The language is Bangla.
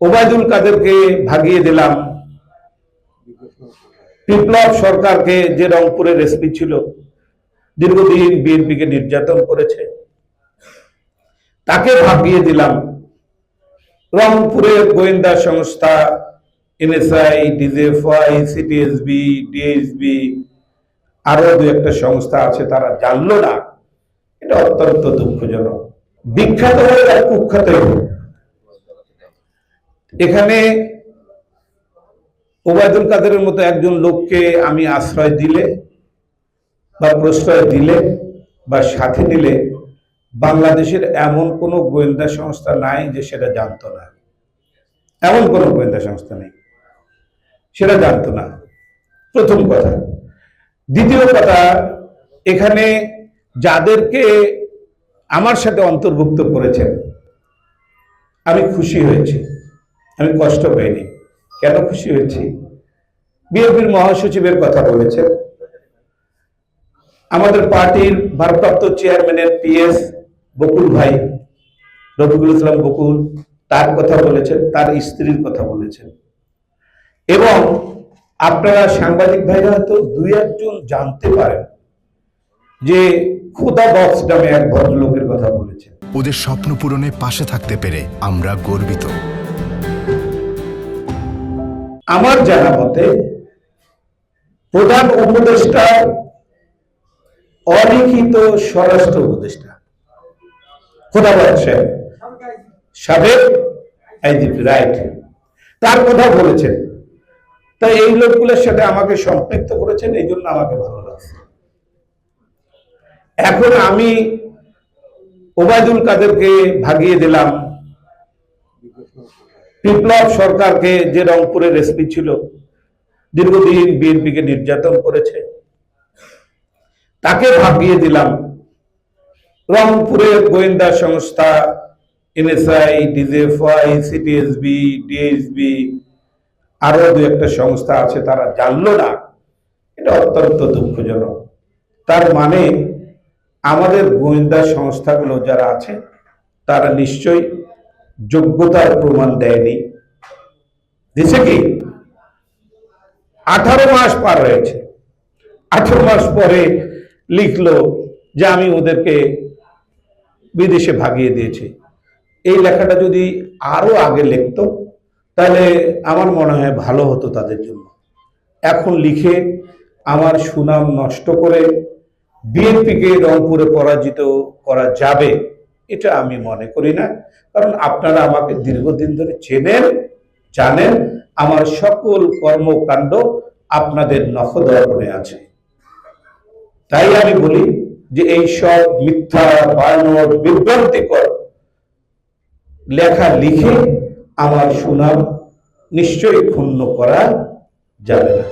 ওবায়দুল কাদেরকে ভাগিয়ে দিলাম। বিপ্লব সরকারকে যে রংপুরের এসপি ছিল, দীর্ঘদিন বিএনপিকে নির্যাতন করেছে, তাকে ভাগিয়ে দিলাম। রংপুরের গোয়েন্দা সংস্থা, এনএসআই ডিজেফআই সিটিএসবি, ডিএসবি আরও দু একটা সংস্থা আছে, তারা জানলো না। এটা অত্যন্ত দুঃখজনক। বিখ্যাত হয়ে আর কুখ্যাত হোক এখানে ওবায়দুল কাদেরের মতো একজন লোককে আমি আশ্রয় দিলে বা প্রশ্রয় দিলে বা সাথে নিলে বাংলাদেশের এমন কোনো গোয়েন্দা সংস্থা নাই যে সেটা জানতো না। এমন কোনো গোয়েন্দা সংস্থা নেই। সেটা জানতো না। প্রথম কথা। দ্বিতীয় কথা, এখানে যাদেরকে আমার সাথে অন্তর্ভুক্ত করেছেন, আমি খুশি হয়েছি। আমি কষ্ট পাইনি। কেন খুশি হয়েছি? বিএনপির মহাসচিবের কথা বলেছেন। আমাদের পার্টির ভারপ্রাপ্ত চেয়ারম্যানের পিএস বকুল ভাই, রফিকুল ইসলাম বকুল, তার কথা বলেছেন, তার স্ত্রীর কথা বলেছেন। এবং আপনারা সাংবাদিক ভাইরা হয়তো দুই একজন জানতে পারেন যে খুদা বক্স নামে এক ভদ্রলোকের কথা বলেছেন। ওদের স্বপ্ন পূরণে পাশে থাকতে পেরে আমরা গর্বিত। আমার জানা মতে, প্রধান উপদেষ্টা, অলিখিত স্বরাষ্ট্র উপদেষ্টা। খোদাবাদ সাহেব সাবেক রাইট। তার কথা বলেছেন। তাই এই লোকগুলোর সাথে আমাকে সম্পৃক্ত করেছেন, এই জন্য আমাকে ভালো লাগছে। এখন আমি ওবায়দুল কাদেরকে ভাগিয়ে দিলাম। বিপ্লব সরকারকে যে রংপুরের এসপি ছিল, দীর্ঘদিন বিএনপিকে নির্যাতন করেছে, তাকে ভাগিয়ে দিলাম রংপুরের গোয়েন্দা সংস্থা, এনএসআই ডিজেফআই সিটিএসবি, ডিএসবি আরও দু একটা সংস্থা আছে, তারা জানলো না। এটা অত্যন্ত দুঃখজনক। তার মানে আমাদের গোয়েন্দা সংস্থাগুলো যারা আছে, তারা নিশ্চয়ই যোগ্যতার প্রমাণ দেয়নি। দিছে কি? আঠারো মাস পার হয়েছে। আঠারো মাস পরে লিখলো যে আমি ওদেরকে বিদেশে ভাগিয়ে দিয়েছি। এই লেখাটা যদি আরও আগে লিখতো, তাহলে আমার মনে হয় ভালো হতো তাদের জন্য। এখন লিখে আমার সুনাম নষ্ট করে বিএনপিকে রংপুরে পরাজিত করা যাবে। এটা আমি মনে করি না। কারণ আপনারা আমাকে দীর্ঘদিন ধরে চেনেন, জানেন, আমার সকল কর্মকাণ্ড আপনাদের নখদর্পণে আছে। তাই আমি বলি যে এই সব মিথ্যা, বানোট, বিভ্রান্তিকর লেখা লিখে আমার সুনাম নিশ্চয়ই ক্ষুণ্ণ করা যাবে না।